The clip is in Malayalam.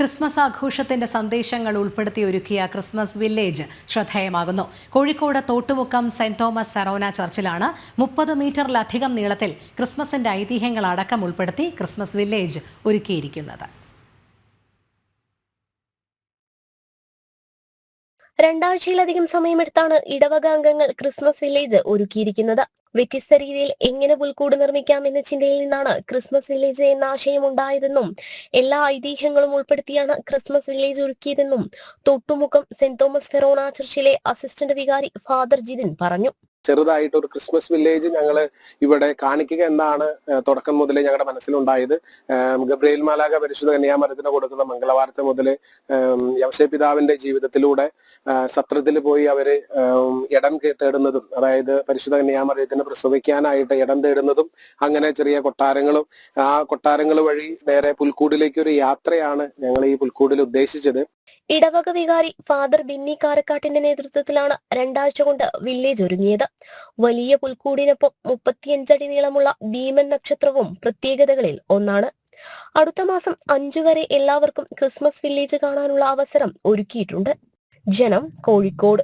ക്രിസ്മസ് ആഘോഷത്തിന്റെ സന്ദേശങ്ങൾ ഉൾപ്പെടുത്തി ഒരുക്കിയ Christmas village ശ്രദ്ധേയമാകുന്നു. Kozhikode Thottumukkam saint Thomas forane ചർച്ചിലാണ് മുപ്പത് മീറ്ററിലധികം നീളത്തിൽ ക്രിസ്മസിന്റെ ഐതിഹ്യങ്ങൾ അടക്കം ഉൾപ്പെടുത്തി ക്രിസ്മസ് വില്ലേജ് ഒരുക്കിയിരിക്കുന്നത്. രണ്ടാഴ്ചയിലധികം സമയമെടുത്താണ് ഇടവക അംഗങ്ങൾ ക്രിസ്മസ് വില്ലേജ് ഒരുക്കിയിരിക്കുന്നത്. വ്യത്യസ്ത രീതിയിൽ എങ്ങനെ പുൽക്കൂട് നിർമ്മിക്കാം എന്ന ചിന്തയിൽ നിന്നാണ് ക്രിസ്മസ് വില്ലേജ് എന്ന ആശയം ഉണ്ടായതെന്നും എല്ലാ ഐതിഹ്യങ്ങളും ഉൾപ്പെടുത്തിയാണ് ക്രിസ്മസ് വില്ലേജ് ഒരുക്കിയതെന്നും തൊട്ടുമുഖം സെന്റ് തോമസ് ഫെറോണ ചർച്ചിലെ അസിസ്റ്റന്റ് വികാരി ഫാദർ ജിതിൻ പറഞ്ഞു. ചെറുതായിട്ട് ഒരു ക്രിസ്മസ് വില്ലേജ് ഞങ്ങൾ ഇവിടെ കാണിക്കുക എന്നാണ് തുടക്കം മുതലേ ഞങ്ങളുടെ മനസ്സിലുണ്ടായത്. ഗബ്രിയേൽ മാലാക പരിശുദ്ധ കന്യാമരത്തിന് കൊടുക്കുന്ന മംഗളവാർത്ത മുതൽ യവസേ പിതാവിന്റെ ജീവിതത്തിലൂടെ സത്രത്തിൽ പോയി അവർ ഇടം തേടുന്നതും അതായത് പരിശുദ്ധ കന്യാമരത്തിന് പ്രസവിക്കാനായിട്ട് ഇടം തേടുന്നതും അങ്ങനെ ചെറിയ കൊട്ടാരങ്ങളും ആ കൊട്ടാരങ്ങൾ വഴി നേരെ പുൽക്കൂടിലേക്ക് ഒരു യാത്രയാണ് ഞങ്ങൾ ഈ പുൽക്കൂടിൽ ഉദ്ദേശിച്ചത്. ഇടവക വികാരി ഫാദർ ബിന്നി കാരക്കാട്ടിന്റെ നേതൃത്വത്തിലാണ് രണ്ടാഴ്ച കൊണ്ട് വില്ലേജ് ഒരുങ്ങിയത്. വലിയ പുൽക്കൂടിനൊപ്പം മുപ്പത്തിയഞ്ചടി നീളമുള്ള ഭീമൻ നക്ഷത്രവും പ്രത്യേകതകളിൽ ഒന്നാണ്. അടുത്ത മാസം അഞ്ചു വരെ എല്ലാവർക്കും ക്രിസ്മസ് വില്ലേജ് കാണാനുള്ള അവസരം ഒരുക്കിയിട്ടുണ്ട്. ജനം കോഴിക്കോട്.